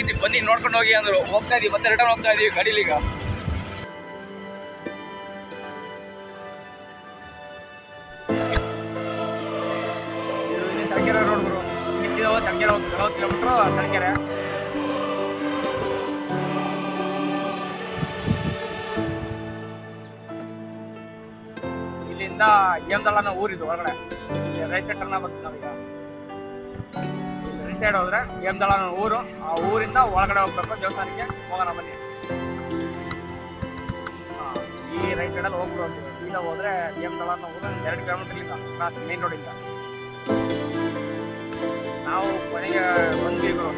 ಚೆನ್ನಾಗಿತ್ತು ಬನ್ನಿ, ನೋಡ್ಕೊಂಡು ಹೋಗಿ ಅಂದ್ರು. ಹೋಗ್ತಾ ಇದೀವಿ, ಮತ್ತೆ ರಿಟರ್ನ್ ಹೋಗ್ತಾ ಇದೀವಿ ಗಡಿಲಿಗ ತರೀಕೆರೆ ಇಲ್ಲಿಂದ ಏಮ್ದಳ್ಳನ ಊರಿದು ಹೊರಗಡೆ ರೈಟ್ ಟರ್ನ್ ಬರ್ತೀವಿ ನಾವೀಗ ಸೈಡ್ ಹೋದ್ರೆ ಏಮ್ದಳ್ಳನ ಊರು. ಆ ಊರಿಂದ ಒಳಗಡೆ ಹೋಗ್ಬೇಕು. ದೇವಸ್ಥಾನಕ್ಕೆ ಹೋಗೋಣ ಬನ್ನಿ. ಈ ರೈಟ್ ಸೈಡಲ್ಲಿ ಹೋಗ್ಬೋದು. ಇಲ್ಲ ಹೋದ್ರೆ ಏಮ್ದಳ್ಳನ ಊರು ಎರಡು ಕಿಲೋಮೀಟರ್ ಇಲ್ಲ ಕ್ರಾಸ್ ಮೇನ್ ರೋಡಿಂದ ನಾವು ಕೊನೆಗೆ ಬಂದ್ವಿ ಗುರು.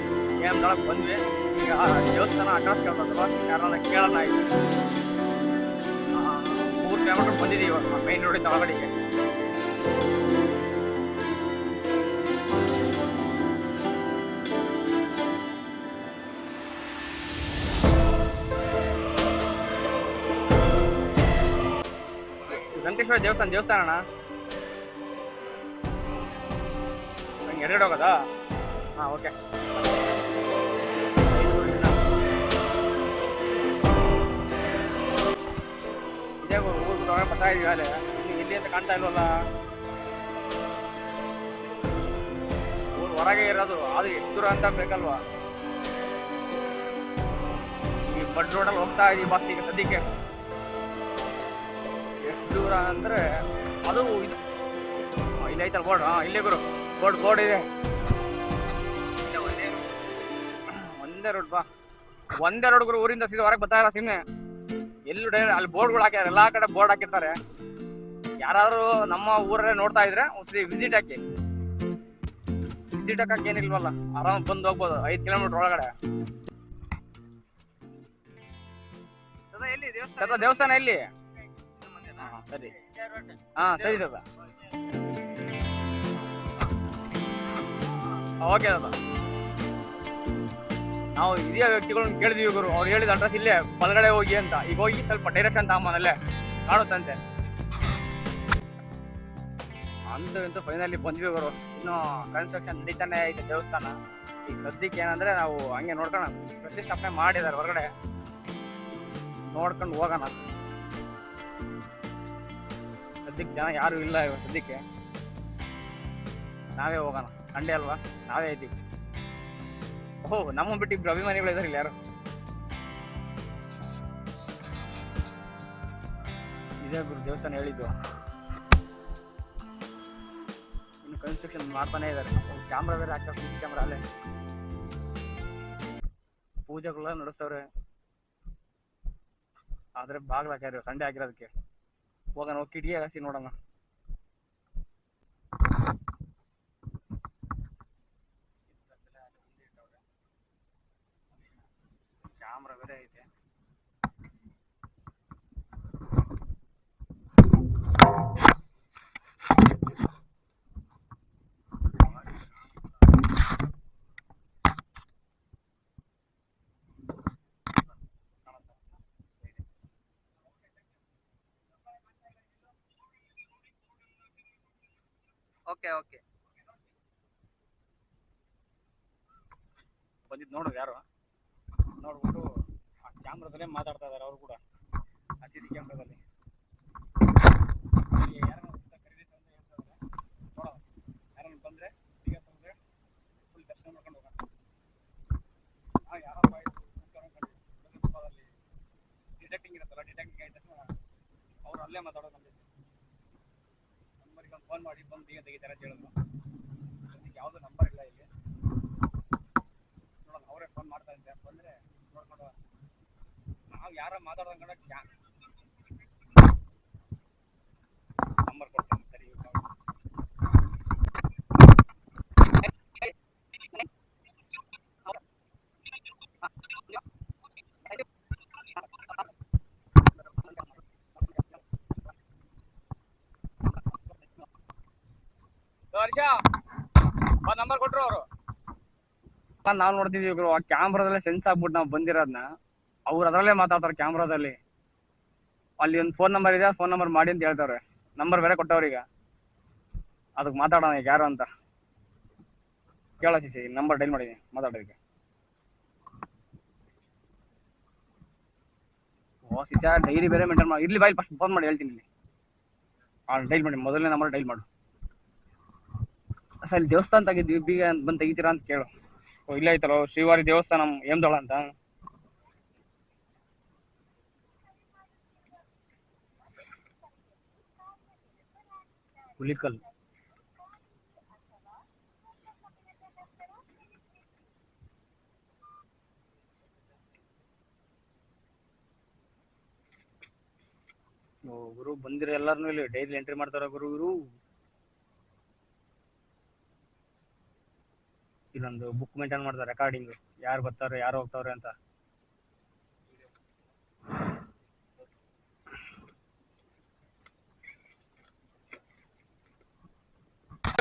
ಬಂದ್ವಿ. ಈಗ ದೇವಸ್ಥಾನ ಅಡ್ರೆಸ್ ಕೇಳ್ತದಲ್ವ ಯಾರನ್ನ ಕೇಳೋಣ ಆಯಿತು ಮೂರು ಕಿಲೋಮೀಟರ್ ಬಂದಿದ್ದೀವಿ ಮೈನ್ ರೋಡಿಂದ ಒಳಗಡೆಗೆ. ವೆಂಕಟೇಶ್ವರ ದೇವಸ್ಥಾನ ದೇವಸ್ಥಾನ ಅಣ್ಣ ನಂಗೆ ಎರಡು ಹೋಗೋದಾ? ಹಾಂ, ಓಕೆ. ಇದೇ ಊರು ಬಿಟ್ಟು ಬರ್ತಾ ಇದೀವಿ ಅಲ್ಲೇ ಇಲ್ಲಿ ಅಂತ ಕಾಣ್ತಾ ಇಲ್ವಲ್ಲ? ಊರು ಹೊರಗೆ ಇರೋದು ಅದು ಎಷ್ಟು ದೂರ ಅಂತ ಬೇಕಲ್ವಾ? ಈ ಬಡ್ ರೋಡಲ್ಲಿ ಹೋಗ್ತಾ ಇದೀವಿ ಬಸ್ ಈಗ ಸದ್ಯಕ್ಕೆ. ದೂರ ಅಂದ್ರೆ ಅದು ಇದು. ಇಲ್ಲಿ ಐತಲ್ಲ ಬೋರ್ಡ್? ಹಾಂ ಇಲ್ಲೇ ಗುರು. ಬೋರ್ಡ್ ಬೋರ್ಡ್ ಇದೆ. ಇಲ್ಲ, ಒಂದೇ ಒಂದೇ ರೋಡ್ ಬಾ. ಒಂದೇ ರೋಡ್ ಗುರು ಊರಿಂದ ಸೀದಾ ಹೊರಗೆ ಬರ್ತಾ ಇಲ್ಲ ಸುಮ್ಮನೆ ಎಲ್ಲೂ ಅಲ್ಲಿ ಬೋರ್ಡ್ಗಳು ಹಾಕ್ಯಾರ ಎಲ್ಲಾ ಕಡೆ ಬೋರ್ಡ್ ಹಾಕಿರ್ತಾರೆ. ಯಾರಾದ್ರೂ ನಮ್ಮ ಊರಲ್ಲೇ ನೋಡ್ತಾ ಇದ್ರೆ ಒಂದ್ಸರಿ ವಿಸಿಟ್ ಹಾಕಿ. ವಿಸಿಟ್ ಹಾಕಕ್ಕೆ ಏನಿಲ್ವಲ್ಲ ಆರಾಮ್ ಬಂದು ಹೋಗ್ಬೋದು ಐದು ಕಿಲೋಮೀಟರ್ ಒಳಗಡೆ. ದೇವಸ್ಥಾನ ಎಲ್ಲಿ? ಹಾ, ಸರಿ. ಹಾ ಸರಿ ದಾದಾ ಓಕೆ ದಾದಾ. ನಾವು ಹಿರಿಯ ವ್ಯಕ್ತಿಗಳನ್ನ ಕೇಳಿದ್ವಿ ಗುರು. ಅವ್ರು ಹೇಳಿದ ಅಡ್ರೆಸ್ ಇಲ್ಲೇ ಬಲಗಡೆ ಹೋಗಿ ಅಂತ. ಈಗ ಹೋಗಿ ಸ್ವಲ್ಪ ಡೈರೆಕ್ಷನ್ ತಗೊಂಬನಲ್ಲೇ ಕಾಣುತ್ತಂತೆ. ಅಂತ ಇಂತೂ ಫೈನಲಿ ಬಂದ್ವಿ ಗುರು. ಇನ್ನು ಕನ್ಸ್ಟ್ರಕ್ಷನ್ ನಡೀತಾನೆ ಐತೆ ದೇವಸ್ಥಾನ. ಈಗ ಸದ್ಯಕ್ಕೆ ಏನಂದ್ರೆ ನಾವು ಹಂಗೆ ನೋಡ್ಕೋಣ ಪ್ರತಿಷ್ಠಾಪನೆ ಮಾಡಿದ್ದಾರೆ ಹೊರಗಡೆ. ನೋಡ್ಕೊಂಡು ಹೋಗೋಣ. ಸದ್ಯಕ್ಕೆ ಜನ ಯಾರು ಇಲ್ಲ ಇವಾಗ ಸದ್ಯಕ್ಕೆ. ನಾವೇ ಹೋಗೋಣ. ಸಂಡೇ ಅಲ್ವಾ? ನಾವೇ ಇದ್ದೀವಿ. ಓಹೋ, ನಮ್ಮ ಬಿಟ್ಟು ಇಬ್ರು ಅಭಿಮಾನಿಗಳು ಇದಾರೆ ಇಲ್ಲಿ ಯಾರು? ಇದೇ ಗುರು ದೇವಸ್ಥಾನ ಹೇಳಿದ್ದು. ಇನ್ನು ಕನ್ಸ್ಟ್ರಕ್ಷನ್ ಮಾಡ್ತಾನೆ ಇದ್ದಾರೆ. ಕ್ಯಾಮ್ರಾ ಬೇರೆ ಹಾಕ್ತಾರೆ. ಸಿ ಕ್ಯಾಮ್ರಾ ಅಲ್ಲೇ. ಪೂಜೆಗಳೆಲ್ಲ ನಡೆಸ್ತವ್ರೆ. ಆದ್ರೆ ಬಾಗ್ಲಾಕ್ಯಾರ ಸಂಡೇ ಆಗಿರೋದಕ್ಕೆ. ಹೋಗೋಣ ಹೋಗಿ ಕಿಡಿಗೆ ಹಾಸಿ ನೋಡೋಣ ಕ್ಯಾಮ್ರಾ ಬೇರೆ ಐತೆ ಓಕೆ ಓಕೆ. ಬಂದಿದ್ದು ನೋಡು ಯಾರು? ನೋಡ್ಬಿಟ್ಟು ಆ ಕ್ಯಾಮ್ರಾದಲ್ಲೇ ಮಾತಾಡ್ತಾ ಇದಾರೆ ಅವರು ಕೂಡ, ಆ ಸಿ ಸಿ ಕ್ಯಾಮ್ರಾದಲ್ಲಿ. ಇದ್ದಾರೆ ಡಿಟೆಕ್ಟಿಂಗ್ ಇರುತ್ತಲ್ಲ ಡಿಟೆಕ್ಟಿಂಗ್ ಅವ್ರು ಅಲ್ಲೇ ಮಾತಾಡೋದು ಫೋನ್ ಮಾಡಿ, ಬಂದು ಈಗ ತೆಗಿತಾರೆ ಅಂತ ಹೇಳಿದ್ರು. ಅದಕ್ಕೆ ಯಾವುದೂ ನಂಬರ್ ಇಲ್ಲ ಇಲ್ಲಿ. ನೋಡೋಣ, ಅವರೇ ಫೋನ್ ಮಾಡ್ತಾ ಇದ್ದೆ ಬಂದರೆ ನೋಡ್ಕೊಂಡು ನಾವು ಯಾರ ಮಾತಾಡೋದು ಕ್ಯಾ ನಂಬರ್ ಕೊಡ್ತೀನಿ. ನಾವ್ ನೋಡ್ತಿದ್ವಿ ಇವ್ರು ಆ ಕ್ಯಾಮ್ರಾದಲ್ಲೇ ಸೆನ್ಸ್ ಆಗ್ಬಿಟ್ಟು ನಾವು ಬಂದಿರೋದ್ನ. ಅವ್ರು ಅದ್ರಲ್ಲೇ ಮಾತಾಡ್ತಾರೆ ಕ್ಯಾಮ್ರಾದಲ್ಲಿ. ಅಲ್ಲಿ ಒಂದು ಫೋನ್ ನಂಬರ್ ಇದೆ ಫೋನ್ ನಂಬರ್ ಮಾಡಿ ಅಂತ ಹೇಳ್ತಾರೆ ನಂಬರ್ ಬೇರೆ ಕೊಟ್ಟವ್ರೀಗ ಅದಕ್ಕೆ ಮಾತಾಡೋಣ ಈಗ ಯಾರು ಅಂತ. ಕೇಳ ಸಿ ನಂಬರ್ ಡೈಲ್ ಮಾಡಿದ್ದೀನಿ ಮಾತಾಡೋದಕ್ಕೆ ಓ, ಸಿ ಡೈರಿ ಬೇರೆ ಮೇಂಟೈನ್ ಮಾಡಿ. ಇರ್ಲಿ ಬಾಯ್ ಫಸ್ಟ್ ಫೋನ್ ಮಾಡಿ ಹೇಳ್ತೀನಿ ಇಲ್ಲಿ. ಡೈಲ್ ಮಾಡಿ, ಮೊದಲನೇ ನಂಬರ್ ಡೈಲ್ ಮಾಡು. ಸರ್ ದೇವಸ್ಥಾನ ತಗಿದ್ವಿ ಬೀಗ ಬಂದು ತೆಗಿತೀರಾ ಅಂತ ಕೇಳು. ಇಲ್ಲೇ ಐತಲ್ಲ ಶ್ರೀವಾರಿ ದೇವಸ್ಥಾನ ಏಮ್ದೊಳ ಅಂತ. ಹುಲಿಕಲ್ ಗುರು ಬಂದಿರ ಎಲ್ಲಾರನು ಇಲ್ಲಿ ಡೈಲಿ ಎಂಟ್ರಿ ಮಾಡ್ತಾರ ಗುರು ಇವರು. ಇಲ್ಲೊಂದು ಬುಕ್ ಮೇಂಟೈನ್ ಮಾಡ್ತಾರೆ ರೆಕಾರ್ಡಿಂಗ್ ಯಾರು ಬರ್ತಾರೆ ಯಾರು ಹೋಗ್ತಾವ್ರೆ ಅಂತ.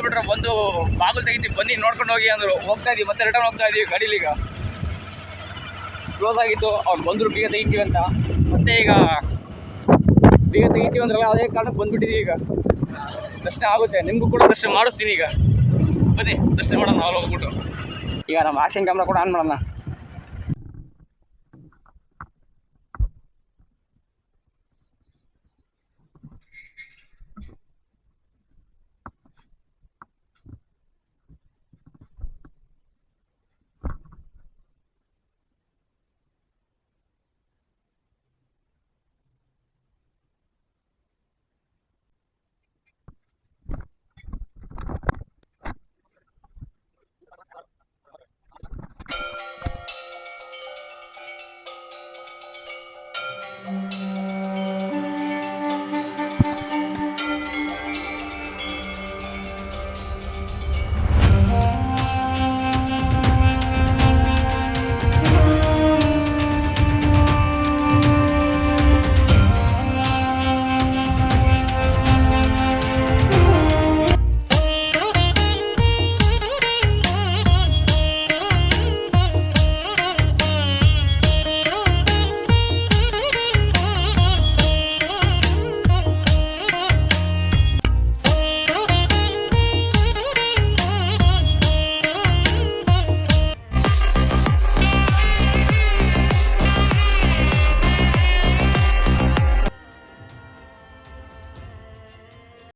ಬಿಟ್ರೆ ಬಂದು ಬಾಗಿಲು ತೆಗಿತೀವಿ ಬನ್ನಿ, ನೋಡ್ಕೊಂಡು ಹೋಗಿ ಅಂದ್ರು. ಹೋಗ್ತಾ ಇದೀವಿ, ಮತ್ತೆ ರಿಟರ್ನ್ ಹೋಗ್ತಾ ಇದೀವಿ, ಗಾಡಿಲಿ ಈಗ. ಕ್ಲೋಸ್ ಆಗಿತ್ತು ಅವ್ರು ಬಂದ್ರು, ಬೀಗ ತೆಗಿತೀವಿ ಅಂತ. ಮತ್ತೆ ಈಗ ಬೀಗ ತೆಗಿತೀವಿ ಅಂದ್ರಲ್ಲ, ಅದೇ ಕಾರಣಕ್ಕೆ ಬಂದ್ಬಿಟ್ಟಿದೀವಿ ಈಗ. ದರ್ಶನ ಆಗುತ್ತೆ, ನಿಮಗೂ ಕೂಡ ದರ್ಶನ ಮಾಡಿಸ್ತೀನಿ ಈಗ. ಬನ್ನಿ ದರ್ಶನ ಮಾಡೋಣ ನಾವು ಹೋಗ್ಬಿಟ್ಟು ಈಗ ನಮ್ಮ ಆಕ್ಷನ್ ಕ್ಯಾಮ್ರಾ ಕೂಡ ಆನ್ ಮಾಡೋಣ.